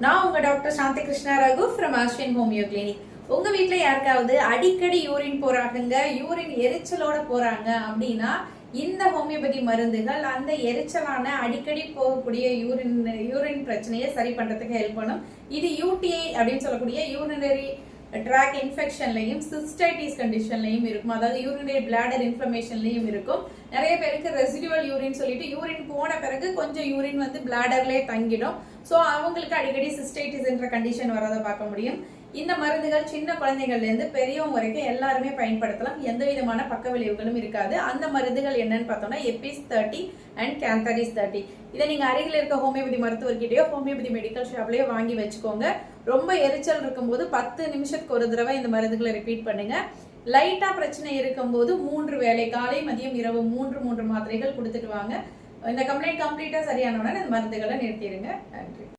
நான் உங்க doctor Shanthi Krishna Raghu from Aswin homeo clinic உங்க வீட்டுல யாருக்காவது அடிக்கடி யூரின் போறாங்க யூரின் எரிச்சலோட போறாங்க அப்படின்னா இந்த ஹோமியோபதி மருந்துகள் அந்த எரிச்சலான அடிக்கடி போகக்கூடிய யூரின் யூரின் பிரச்சனையை சரி பண்றதுக்கு ஹெல்ப் பண்ணும். இது யூடிஐ அப்படின்னு சொல்லக்கூடிய யூரினரி ட்ராக் இன்ஃபெக்ஷன்லையும் சிஸ்டைட்டிஸ் கண்டிஷன்லையும் இருக்கும். அதாவது யூரினரி பிளாடர் இன்ஃப்ளமேஷன்லையும் இருக்கும். நிறைய பேருக்கு ரெசிடுவல் யூரின் சொல்லிட்டு யூரின் போன பிறகு கொஞ்சம் யூரின் வந்து பிளாடர்லேயே தங்கிடும். ஸோ அவங்களுக்கு அடிக்கடி சிஸ்டைட்டிஸ் என்ற கண்டிஷன் வரதை பார்க்க முடியும். இந்த மருந்துகள் சின்ன குழந்தைகள்லேருந்து பெரியவங்க வரைக்கும் எல்லாருமே பயன்படுத்தலாம். எந்த விதமான பக்க விளைவுகளும் இருக்காது. அந்த மருந்துகள் என்னன்னு பார்த்தோம்னா apis thirty and cantharis thirty இதை நீங்கள் அருகில் இருக்க ஹோமியோபதி மருத்துவர்கிட்டயோ ஹோமியோபதி மெடிக்கல் ஷாப்லேயோ வாங்கி வச்சுக்கோங்க. ரொம்ப எரிச்சல் இருக்கும்போது பத்து நிமிஷத்துக்கு ஒரு தடவை இந்த மருந்துகளை ரிப்பீட் பண்ணுங்க. லைட்டாக பிரச்சனை இருக்கும்போது மூன்று வேளை காலை மதியம் இரவு மூன்று மூன்று மாத்திரைகள் கொடுத்துட்டு வாங்க. இந்த கம்ப்ளைண்ட் கம்ப்ளீட்டாக சரியான உடனே இந்த மருந்துகளை நிறுத்திடுங்க. நன்றி.